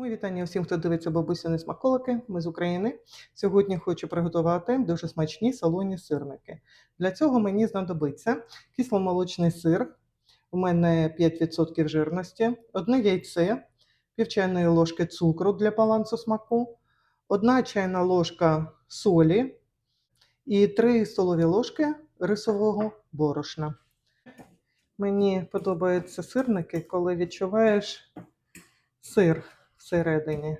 Мої вітання всім, хто дивиться бабусіни смаколики. Ми з України. Сьогодні хочу приготувати дуже смачні солоні сирники. Для цього мені знадобиться кисломолочний сир. У мене 5% жирності, одне яйце, пів чайної ложки цукру для балансу смаку, одна чайна ложка солі і 3 столові ложки рисового борошна. Мені подобаються сирники, коли відчуваєш сир всередині.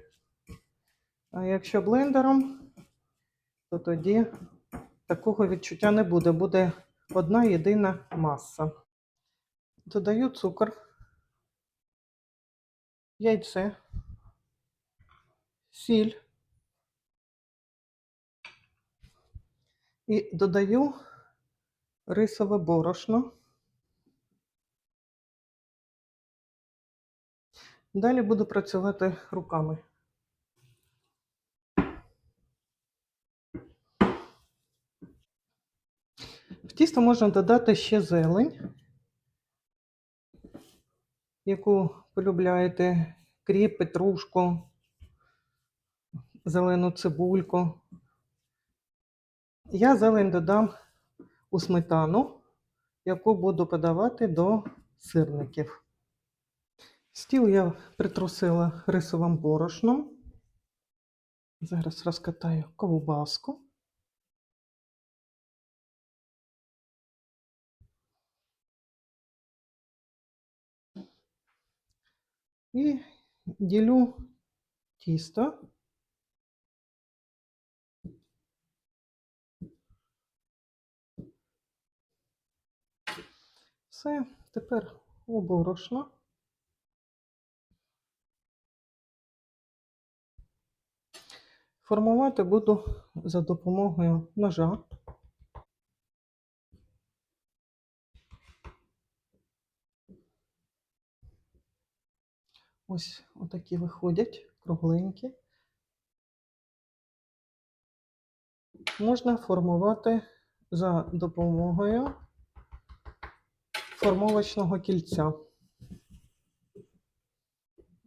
А якщо блендером, то тоді такого відчуття не буде. Буде одна єдина маса. Додаю цукор, яйце, сіль і додаю рисове борошно. Далі буду працювати руками. В тісто можна додати ще зелень, яку полюбляєте, кріп, петрушку, зелену цибульку. Я зелень додам у сметану, яку буду подавати до сирників. Стіл я притрусила рисовим борошном. Зараз розкатаю ковбаску. І ділю тісто. Все, тепер у борошно. Формувати буду за допомогою ножа. Ось отакі виходять, кругленькі. Можна формувати за допомогою формовочного кільця.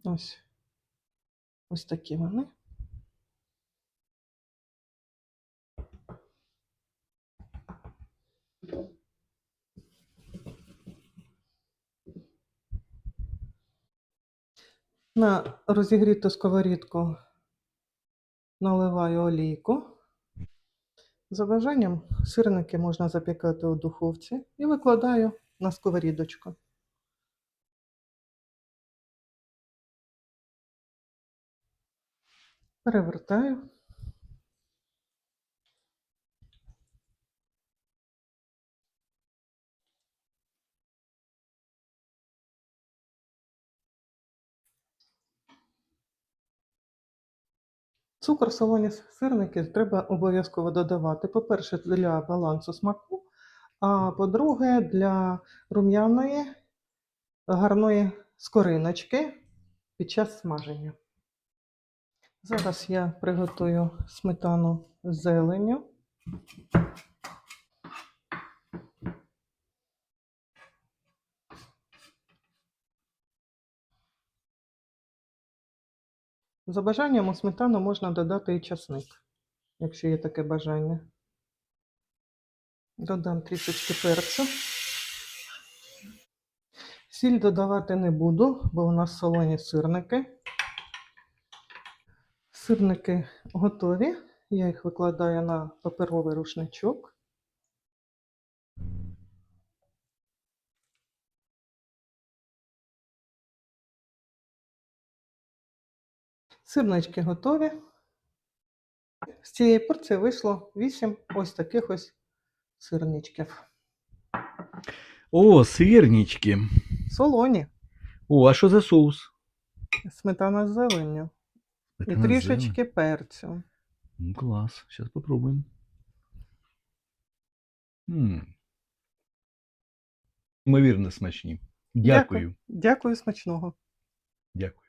Ось. Ось такі вони. На розігріту сковорідку наливаю олійку. За бажанням сирники можна запікати у духовці і викладаю на сковорідочку. Перевертаю. Цукор солоні сирники треба обов'язково додавати. По-перше, для балансу смаку, а по-друге, для рум'яної гарної скориночки під час смаження. Зараз я приготую сметану з зеленню. За бажанням у сметану можна додати і часник, якщо є таке бажання. Додам трішечки перцю. Сіль додавати не буду, бо у нас солоні сирники. Сирники готові. Я їх викладаю на паперовий рушничок. Сирнички готові. З цієї порції вийшло 8 ось таких ось сирничків. О, сирнички. Солоні, О, а що за соус? сметана з зеленню і Така зелень. трішечки перцю. Ну, клас. Зараз попробуємо. М. Ймовірно смачні. Дякую. Дякую смачного. Дякую.